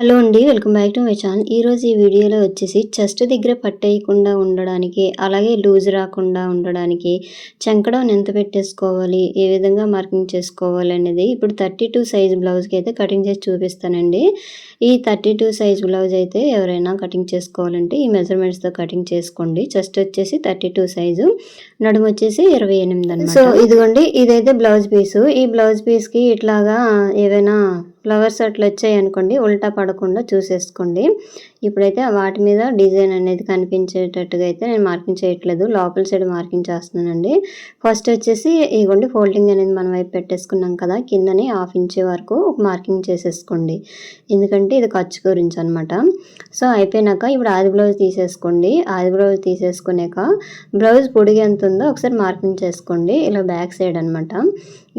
Hello అండి welcome back to my channel. ఈరోజు ఈ వీడియోలో వచ్చేసి చెస్ట్ దగ్గర పట్టేయకుండా ఉండడానికి అలాగే లూజ్ రాకుండా ఉండడానికి చంకడం ఎంత పెట్టేసుకోవాలి ఏ విధంగా మార్కింగ్ చేసుకోవాలి అనేది ఇప్పుడు థర్టీ టూ సైజ్ బ్లౌజ్కి అయితే కటింగ్ చేసి చూపిస్తానండి. ఈ థర్టీ టూ సైజ్ బ్లౌజ్ అయితే ఎవరైనా కటింగ్ చేసుకోవాలంటే ఈ మెజర్మెంట్స్తో కటింగ్ చేసుకోండి. చెస్ట్ వచ్చేసి థర్టీ టూ సైజు నడుము వచ్చేసి ఇరవై ఎనిమిది సో ఇదిగోండి ఇదైతే బ్లౌజ్ పీసు. ఈ బ్లౌజ్ పీస్కి ఇట్లాగా ఏవైనా ఫ్లవర్స్ అట్లా వచ్చాయి అనుకోండి ఉల్టా పడకుండా చూసేసుకోండి. ఇప్పుడైతే వాటి మీద డిజైన్ అనేది కనిపించేటట్టుగా అయితే నేను మార్కింగ్ చేయట్లేదు. లోపల సైడ్ మార్కింగ్ చేస్తున్నానండి. ఫస్ట్ వచ్చేసి ఇగోండి ఫోల్డింగ్ అనేది మనం వైపు పెట్టేసుకున్నాం కదా కిందని హాఫ్ ఇంచ్ వరకు మార్కింగ్ చేసేసుకోండి. ఎందుకంటే ఇది ఖర్చు గురించి అనమాట సో అయిపోయినాక ఇప్పుడు ఆది బ్లౌజ్ తీసేసుకోండి. ఆది బ్లౌజ్ తీసేసుకునేక బ్లౌజ్ పొడిగి ఎంత ఉందో ఒకసారి మార్కింగ్ చేసుకోండి. ఇలా బ్యాక్ సైడ్ అనమాట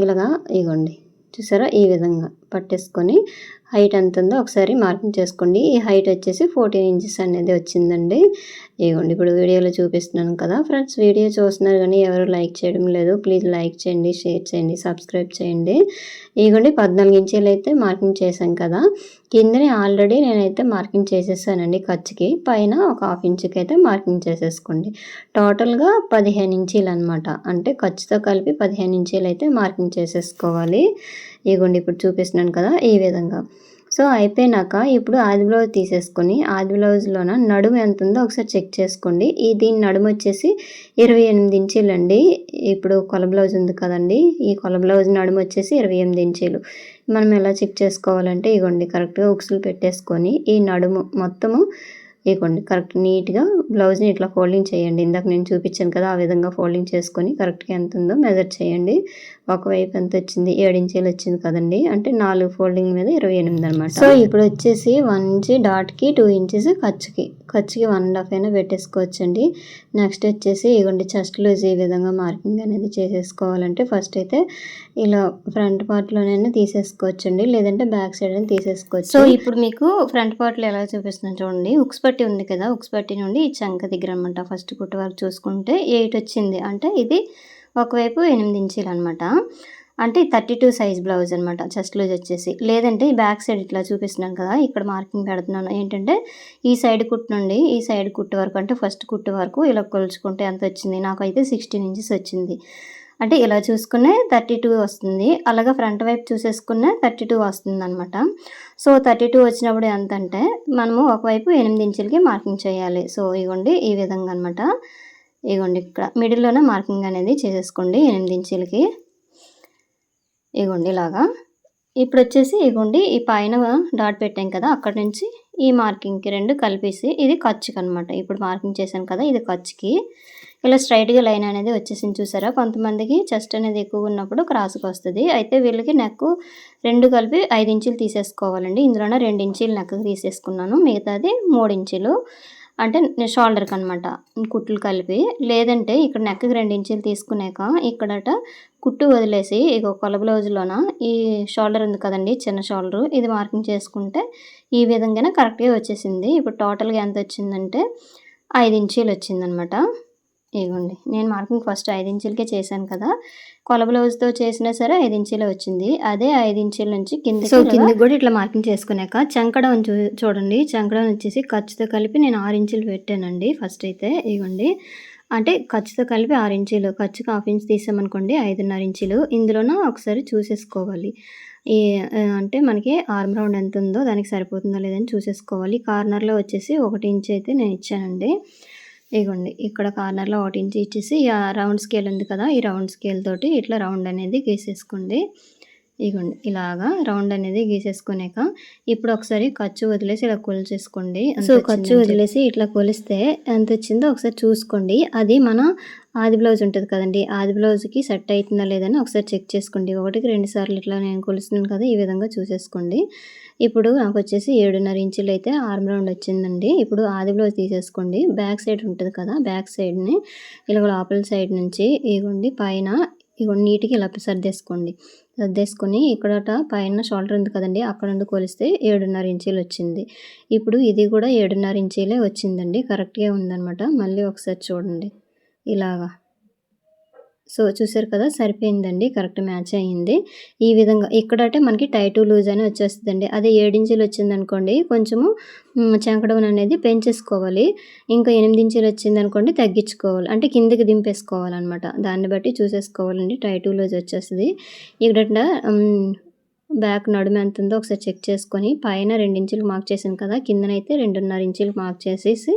ఇలాగా ఇగోండి చూసారా? ఈ విధంగా. పట్టేసుకొని హైట్ ఎంత ఉందో ఒకసారి మార్కింగ్ చేసుకోండి. ఈ హైట్ వచ్చేసి ఫోర్టీన్ ఇంచెస్ అనేది వచ్చిందండి. ఇవ్వండి ఇప్పుడు వీడియోలో చూపిస్తున్నాను కదా ఫ్రెండ్స్. వీడియో చూస్తున్నారు కానీ ఎవరు లైక్ చేయడం లేదు. ప్లీజ్ లైక్ చేయండి షేర్ చేయండి సబ్స్క్రైబ్ చేయండి. ఇవ్వండి పద్నాలుగు ఇంచీలు అయితే మార్కింగ్ చేశాం కదా. కిందని ఆల్రెడీ నేనైతే మార్కింగ్ చేసేసానండి ఖర్చుకి. పైన ఒక హాఫ్ ఇంచుకి అయితే మార్కింగ్ చేసేసుకోండి. టోటల్గా పదిహేను ఇంచీలు అనమాట అంటే ఖర్చుతో కలిపి పదిహేను ఇంచీలు అయితే మార్కింగ్ చేసేసుకోవాలి. ఇగోండి ఇప్పుడు చూపిస్తున్నాను కదా ఈ విధంగా. సో అయిపోయినాక ఇప్పుడు ఆది బ్లౌజ్ తీసేసుకొని ఆది బ్లౌజ్లోన నడుము ఎంత ఉందో ఒకసారి చెక్ చేసుకోండి. ఈ దీని నడుము వచ్చేసి ఇరవై ఎనిమిది ఇంచీలు అండి. ఇప్పుడు కొల బ్లౌజ్ ఉంది కదండి ఈ కొల బ్లౌజ్ నడుము వచ్చేసి ఇరవై ఎనిమిది ఇంచీలు. మనం ఎలా చెక్ చేసుకోవాలంటే ఇగోండి కరెక్ట్గా ఉక్సులు పెట్టేసుకొని ఈ నడుము మొత్తము ఇగోండి కరెక్ట్ నీట్గా బ్లౌజ్ని ఇట్లా ఫోల్డింగ్ చేయండి. ఇందాక నేను చూపించాను కదా ఆ విధంగా ఫోల్డింగ్ చేసుకొని కరెక్ట్గా ఎంత ఉందో మెజర్ చేయండి. ఒకవైపు ఎంత వచ్చింది? ఏడు ఇంచీలు వచ్చింది కదండి. అంటే నాలుగు ఫోల్డింగ్ మీద ఇరవై ఎనిమిది అనమాట సో ఇప్పుడు వచ్చేసి వన్ ఇంచ్ డాట్కి టూ ఇంచెస్ ఖర్చుకి. ఖర్చుకి వన్ అండ్ హాఫ్ అయినా పెట్టేసుకోవచ్చండి. నెక్స్ట్ వచ్చేసి ఇగోండి చెస్ట్ లూజ్ ఈ విధంగా మార్కింగ్ అనేది చేసేసుకోవాలంటే ఫస్ట్ అయితే ఇలా ఫ్రంట్ పార్ట్లోనైనా తీసేసుకోవచ్చండి. లేదంటే బ్యాక్ సైడ్ అని తీసేసుకోవచ్చు. సో ఇప్పుడు మీకు ఫ్రంట్ పార్ట్లో ఎలా చూపిస్తున్నాను చూడండి. ఉక్స్ పట్టి ఉంది కదా ఉక్స్ పట్టి నుండి ఈ చంక దగ్గర అనమాట ఫస్ట్ కుట్టు వరకు చూసుకుంటే ఎయిట్ వచ్చింది. అంటే ఇది ఒకవైపు ఎనిమిది ఇంచీలు అనమాట అంటే థర్టీ టూ సైజ్ బ్లౌజ్ అనమాట చెస్ట్ లూజ్ వచ్చేసి. లేదంటే ఈ బ్యాక్ సైడ్ ఇట్లా చూపిస్తున్నాను కదా ఇక్కడ మార్కింగ్ పెడుతున్నాను. ఏంటంటే ఈ సైడ్ కుట్టు నుండి ఈ సైడ్ కుట్టు వరకు అంటే ఫస్ట్ కుట్టు వరకు ఇలా కొలుచుకుంటే ఎంత వచ్చింది? నాకైతే సిక్స్టీన్ ఇంచెస్ వచ్చింది. అంటే ఇలా చూసుకునే థర్టీ టూ వస్తుంది. అలాగే ఫ్రంట్ వైపు చూసేసుకునే థర్టీ టూ వస్తుంది అనమాట సో థర్టీ టూ వచ్చినప్పుడు ఎంత అంటే మనము ఒకవైపు ఎనిమిది ఇంచులకి మార్కింగ్ చేయాలి. సో ఇవ్వండి ఈ విధంగా అనమాట ఇగోండి ఇక్కడ మిడిల్లోనే మార్కింగ్ అనేది చేసేసుకోండి ఎనిమిది ఇంచులకి. ఇగోండి ఇలాగా. ఇప్పుడు వచ్చేసి ఇగోండి ఈ పైన డాట్ పెట్టాం కదా అక్కడ నుంచి ఈ మార్కింగ్కి రెండు కలిపేసి ఇది ఖర్చుకి అనమాట ఇప్పుడు మార్కింగ్ చేశాను కదా ఇది ఖర్చుకి. ఇలా స్ట్రైట్గా లైన్ అనేది వచ్చేసింది చూసారా? కొంతమందికి చెస్ట్ అనేది ఎక్కువ ఉన్నప్పుడు క్రాస్కి వస్తుంది. అయితే వీళ్ళకి నెక్ రెండు కలిపి ఐదు ఇంచులు తీసేసుకోవాలండి. ఇందులోనే రెండు ఇంచులు నెక్ తీసేసుకున్నాను. మిగతాది మూడు ఇంచులు. అంటే షోల్డర్కి అనమాట కుట్లు కలిపి. లేదంటే ఇక్కడ నెక్కి రెండు ఇంచులు తీసుకున్నాక ఇక్కడట కుట్టు వదిలేసి ఇక కొల బ్లౌజ్లోన ఈ షోల్డర్ ఉంది కదండి చిన్న షోల్డర్. ఇది మార్కింగ్ చేసుకుంటే ఈ విధంగానే కరెక్ట్గా వచ్చేసింది. ఇప్పుడు టోటల్గా ఎంత వచ్చిందంటే ఐదు ఇంచీలు వచ్చిందనమాట ఇవ్వండి నేను మార్కింగ్ ఫస్ట్ ఐదు ఇంచులకే చేశాను కదా. కొల బ్లౌజ్తో చేసినా సరే ఐదు ఇంచులే వచ్చింది. అదే ఐదు ఇంచుల నుంచి కింద సో కిందకి కూడా ఇట్లా మార్కింగ్ చేసుకున్నాక చంకడం చూ చూడండి. చంకడం వచ్చేసి ఖర్చుతో కలిపి నేను ఆరు ఇంచులు పెట్టానండి ఫస్ట్ అయితే. ఇవ్వండి అంటే ఖర్చుతో కలిపి ఆరు ఇంచులు ఖర్చుకి హాఫ్ ఇంచ్ తీసామనుకోండి ఐదున్నర ఇంచులు. ఇందులోన ఒకసారి చూసేసుకోవాలి. ఈ అంటే మనకి ఆర్మ్ రౌండ్ ఎంత ఉందో దానికి సరిపోతుందో లేదని చూసేసుకోవాలి. కార్నర్లో వచ్చేసి ఒకటి ఇంచ్ అయితే నేను ఇచ్చానండి. ఇగోండి ఇక్కడ కార్నర్లో ఒకటి ఇంచ్ ఇచ్చేసి రౌండ్ స్కేల్ ఉంది కదా ఈ రౌండ్ స్కేల్ తోటి ఇట్లా రౌండ్ అనేది గీసేసుకోండి. ఇగోండి ఇలాగా రౌండ్ అనేది గీసేసుకునేక ఇప్పుడు ఒకసారి ఖర్చు వదిలేసి ఇలా కొలిచేసుకోండి. సో ఖర్చు వదిలేసి ఇట్లా కొలిస్తే ఎంత వచ్చిందో ఒకసారి చూసుకోండి. అది మన ఆది బ్లౌజ్ ఉంటుంది కదండి. ఆది బ్లౌజ్కి సెట్ అవుతుందా లేదని ఒకసారి చెక్ చేసుకోండి. ఒకటికి రెండు సార్లు ఇట్లా నేను కొలుస్తున్నాను కదా ఈ విధంగా చూసేసుకోండి. ఇప్పుడు నాకు వచ్చేసి ఏడున్నర ఇంచులు అయితే ఆర్మ్ రౌండ్ వచ్చిందండి. ఇప్పుడు ఆది బ్లౌజ్ తీసేసుకోండి. బ్యాక్ సైడ్ ఉంటుంది కదా బ్యాక్ సైడ్ని ఇలా లోపల సైడ్ నుంచి ఇగోండి పైన ఇవ్వండి నీట్గా ఇలా సర్దేసుకోండి. సర్దేసుకొని ఇక్కడట పైన షోల్డర్ ఉంది కదండి అక్కడ నుండి కొలిస్తే ఏడున్నర ఇంచీలు వచ్చింది. ఇప్పుడు ఇది కూడా ఏడున్నర ఇంచీలే వచ్చిందండి. కరెక్ట్గా ఉందనమాట మళ్ళీ ఒకసారి చూడండి. ఇలాగా. సో చూసారు కదా సరిపోయిందండి కరెక్ట్ మ్యాచ్ అయ్యింది. ఈ విధంగా ఇక్కడంటే మనకి టైటు లూజ్ అని వచ్చేస్తుందండి. అదే ఏడించీలు వచ్చిందనుకోండి కొంచెము చెంకడం అనేది పెంచేసుకోవాలి. ఇంకా ఎనిమిది వచ్చింది వచ్చిందనుకోండి తగ్గించుకోవాలి. అంటే కిందకి దింపేసుకోవాలన్నమాట. దాన్ని బట్టి చూసేసుకోవాలండి టైటు లూజ్ వచ్చేస్తుంది. ఇక్కడ బ్యాక్ నడుము ఎంత ఉందో ఒకసారి చెక్ చేసుకొని పైన ఇంచులు మార్క్ చేసాను కదా కిందనైతే రెండున్నర ఇంచులు మార్క్ చేసేసి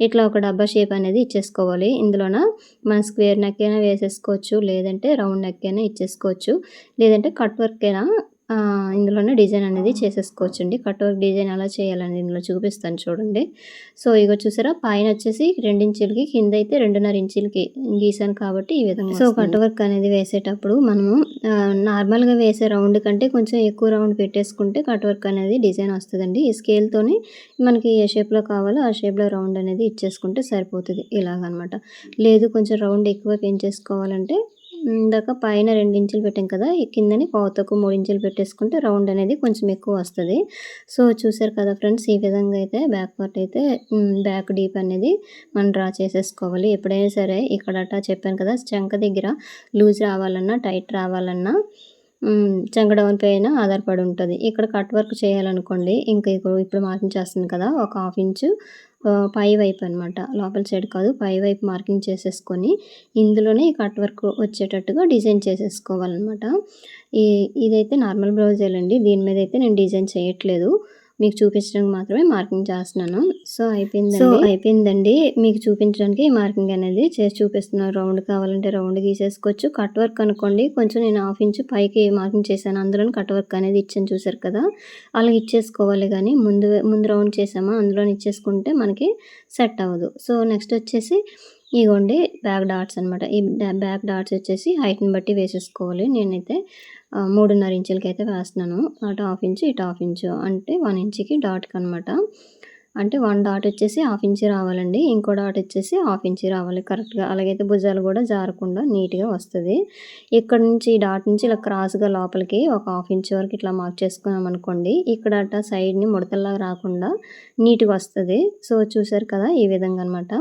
ఇట్లా ఒక డబ్బా షేప్ అనేది ఇచ్చేసుకోవాలి. ఇందులోన మన స్క్వేర్ నెక్ అయినా వేసేసుకోవచ్చు లేదంటే రౌండ్ నెక్ అయినా ఇచ్చేసుకోవచ్చు లేదంటే కట్ వర్క్ అయినా ఇందులోనే డిజైన్ అనేది చేసేసుకోవచ్చండి. కట్ వర్క్ డిజైన్ ఎలా చేయాలని ఇందులో చూపిస్తాను చూడండి. సో ఇగో చూసారా? పైన వచ్చేసి ఇంచులకి కింద అయితే రెండున్నర ఇంచులకి గీసాను కాబట్టి ఈ విధంగా సో కట్ వర్క్ అనేది వేసేటప్పుడు మనము నార్మల్గా వేసే రౌండ్ కంటే కొంచెం ఎక్కువ రౌండ్ పెట్టేసుకుంటే కట్ వర్క్ అనేది డిజైన్ వస్తుందండి. ఈ స్కేల్తోని మనకి ఏ షేప్లో కావాలో ఆ షేప్లో రౌండ్ అనేది ఇచ్చేసుకుంటే సరిపోతుంది ఇలాగనమాట. లేదు కొంచెం రౌండ్ ఎక్కువ పెంచేసుకోవాలంటే ఇందాక పైన ఇంచులు పెట్టాం కదా కిందని పావుతకు ఇంచులు పెట్టేసుకుంటే రౌండ్ అనేది కొంచెం ఎక్కువ వస్తుంది. సో చూసారు కదా ఫ్రెండ్స్ ఈ విధంగా అయితే బ్యాక్ పార్ట్ అయితే బ్యాక్ డీప్ అనేది మనం డ్రా చేసేసుకోవాలి. ఎప్పుడైనా సరే ఇక్కడ చెప్పాను కదా చంక దగ్గర లూజ్ రావాలన్నా టైట్ రావాలన్నా చంక పైన ఆధారపడి ఉంటుంది. ఇక్కడ కట్ వర్క్ చేయాలనుకోండి ఇంకా ఇప్పుడు మార్కింగ్ చేస్తుంది కదా ఒక హాఫ్ ఇంచు పై వైపు అనమాట లోపల సైడ్ కాదు పై వైపు మార్కింగ్ చేసేసుకొని ఇందులోనే ఈ కట్ వర్క్ వచ్చేటట్టుగా డిజైన్ చేసేసుకోవాలన్నమాట. ఈ ఇదైతే నార్మల్ బ్లౌజేలండి దీని మీద అయితే నేను డిజైన్ చేయట్లేదు. మీకు చూపించడానికి మాత్రమే మార్కింగ్ చేస్తున్నాను. సో అయిపోయింది సో అయిపోయిందండి. మీకు చూపించడానికి మార్కింగ్ అనేది చేసి చూపిస్తున్నాను. రౌండ్ కావాలంటే రౌండ్ గీసేసుకోవచ్చు. కట్ వర్క్ అనుకోండి. కొంచెం నేను హాఫ్ ఇంచ్ పైకి మార్కింగ్ చేశాను. అందులో కట్ వర్క్ అనేది ఇచ్చాను చూసారు కదా. అలా ఇచ్చేసుకోవాలి కానీ ముందు ముందు రౌండ్ చేసామా? అందులో ఇచ్చేసుకుంటే మనకి సెట్ అవ్వదు. సో నెక్స్ట్ వచ్చేసి ఇగోండి బ్యాక్ డాట్స్ అనమాట ఈ బ్యాక్ డాట్స్ వచ్చేసి హైట్ని బట్టి వేసేసుకోవాలి. నేనైతే మూడున్నర ఇంచులకి అయితే వేస్తున్నాను. అటు హాఫ్ ఇంచు ఇటు హాఫ్ ఇంచు. అంటే వన్ ఇంచుకి డాట్కి అనమాట అంటే వన్ డాట్ వచ్చేసి హాఫ్ ఇంచ్ రావాలండి. ఇంకో డాట్ వచ్చేసి హాఫ్ ఇంచ్ రావాలి. కరెక్ట్గా అలాగైతే భుజాలు కూడా జారకుండా నీట్గా వస్తుంది. ఇక్కడ నుంచి డాట్ నుంచి ఇలా క్రాస్గా లోపలికి ఒక హాఫ్ ఇంచ్ వరకు ఇట్లా మార్క్ చేసుకున్నాం అనుకోండి ఇక్కడ అట్ట సైడ్ని ముడతల్లా రాకుండా నీట్గా వస్తుంది. సో చూసారు కదా ఈ విధంగా అనమాట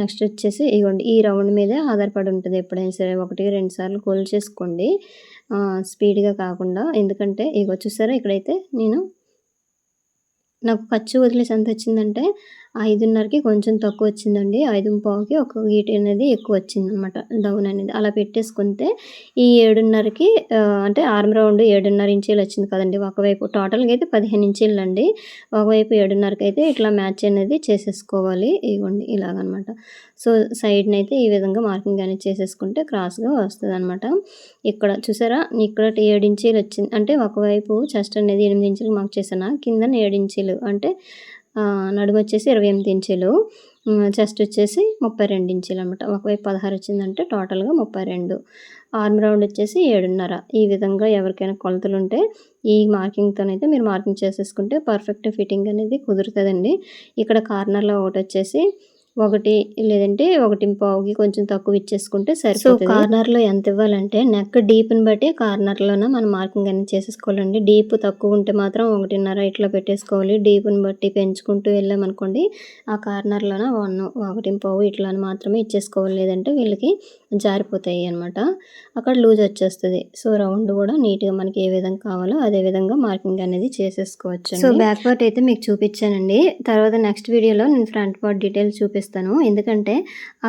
నెక్స్ట్ వచ్చేసి ఇవ్వండి ఈ రౌండ్ మీదే ఆధారపడి ఉంటుంది ఎప్పుడైనా సరే. ఒకటి రెండు సార్లు కోల్ చేసుకోండి. స్పీడ్గా కాకుండా. ఎందుకంటే ఇక చూసారా ఇక్కడైతే నేను నాకు ఖర్చు వదిలేసి ఎంత వచ్చిందంటే ఐదున్నరకి కొంచెం తక్కువ వచ్చిందండి ఐదు పావుకి ఒక గీట అనేది ఎక్కువ వచ్చింది అనమాట డౌన్ అనేది. అలా పెట్టేసుకుంటే ఈ ఏడున్నరకి అంటే ఆర్మ్ రౌండ్ ఏడున్నర ఇంచీలు వచ్చింది కదండి ఒకవైపు. టోటల్గా అయితే పదిహేను ఇంచీలు అండి ఒకవైపు ఏడున్నరకి అయితే ఇట్లా మ్యాచ్ అనేది చేసేసుకోవాలి. ఇవ్వండి ఇలాగనమాట. సో సైడ్ని అయితే ఈ విధంగా మార్కింగ్ అనేది చేసేసుకుంటే క్రాస్గా వస్తుంది అనమాట ఇక్కడ చూసారా? ఇక్కడ ఏడు ఇంచీలు వచ్చింది అంటే ఒకవైపు చెస్ట్ అనేది ఎనిమిది ఇంచులు మార్క్ చేసాను కింద ఏడు ఇంచీలు. అంటే నడుము వచ్చేసి ఇరవై ఎనిమిది ఇంచులు. చెస్ట్ వచ్చేసి ముప్పై రెండు ఇంచులు అనమాట ఒకవైపు పదహారు వచ్చిందంటే టోటల్గా ముప్పై రెండు. ఆర్మ్ రౌండ్ వచ్చేసి ఏడున్నర. ఈ విధంగా ఎవరికైనా కొలతలు ఉంటే ఈ మార్కింగ్తోనైతే మీరు మార్కింగ్ చేసేసుకుంటే పర్ఫెక్ట్ ఫిట్టింగ్ అనేది కుదురుతుందండి. ఇక్కడ కార్నర్లో ఒకటి వచ్చేసి ఒకటి లేదంటే ఒకటి పావుకి కొంచెం తక్కువ ఇచ్చేసుకుంటే సరిపోతుంది. కార్నర్లో ఎంత ఇవ్వాలంటే నెక్ డీప్ని బట్టి కార్నర్లోన మనం మార్కింగ్ అనేది చేసేసుకోవాలండి. డీప్ తక్కువ ఉంటే మాత్రం ఒకటిన్నర ఇట్లా పెట్టేసుకోవాలి. డీప్ని బట్టి పెంచుకుంటూ వెళ్ళామనుకోండి ఆ కార్నర్లోన వన్ ఒకటి పావు ఇట్లా మాత్రమే ఇచ్చేసుకోవాలి. లేదంటే వీళ్ళకి జారిపోతాయి అనమాట అక్కడ లూజ్ వచ్చేస్తుంది. సో రౌండ్ కూడా నీట్గా మనకి ఏ విధంగా కావాలో అదే విధంగా మార్కింగ్ అనేది చేసేసుకోవచ్చు సో బ్యాక్ పార్ట్ అయితే మీకు చూపించానండి. తర్వాత నెక్స్ట్ వీడియోలో నేను ఫ్రంట్ పార్ట్ డీటెయిల్స్ చూపిస్తాను. ఎందుకంటే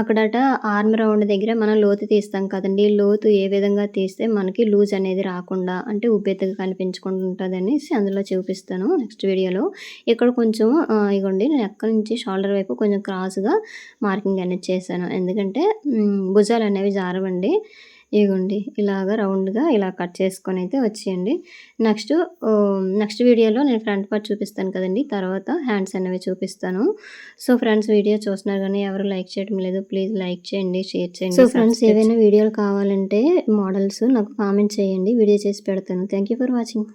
అక్కడట ఆర్మ్ రౌండ్ దగ్గర మనం లోతు తీస్తాం కదండి. లోతు ఏ విధంగా తీస్తే మనకి లూజ్ అనేది రాకుండా అంటే ఉబ్బెత్తుగా కనిపించకుండా ఉంటుంది అనేసి అందులో చూపిస్తాను నెక్స్ట్ వీడియోలో. ఇక్కడ కొంచెం ఇగోండి నేను ఎక్కడి నుంచి షోల్డర్ వైపు కొంచెం క్రాస్గా మార్కింగ్ అనేది చేశాను. ఎందుకంటే భుజాలు అనేవి జారవండి. ఇగోండి ఇలాగ రౌండ్గా ఇలా కట్ చేసుకొని అయితే వచ్చేయండి. నెక్స్ట్ నెక్స్ట్ వీడియోలో నేను ఫ్రంట్ పార్ట్ చూపిస్తాను కదండి. తర్వాత హ్యాండ్స్ అనేవి చూపిస్తాను. సో ఫ్రెండ్స్ వీడియో చూస్తున్నారు కానీ ఎవరు లైక్ చేయడం లేదు. ప్లీజ్ లైక్ చేయండి షేర్ చేయండి సో ఫ్రెండ్స్ ఏవైనా వీడియోలు కావాలంటే మోడల్స్ నాకు కామెంట్ చేయండి. వీడియో చేసి పెడతాను. Thank for watching.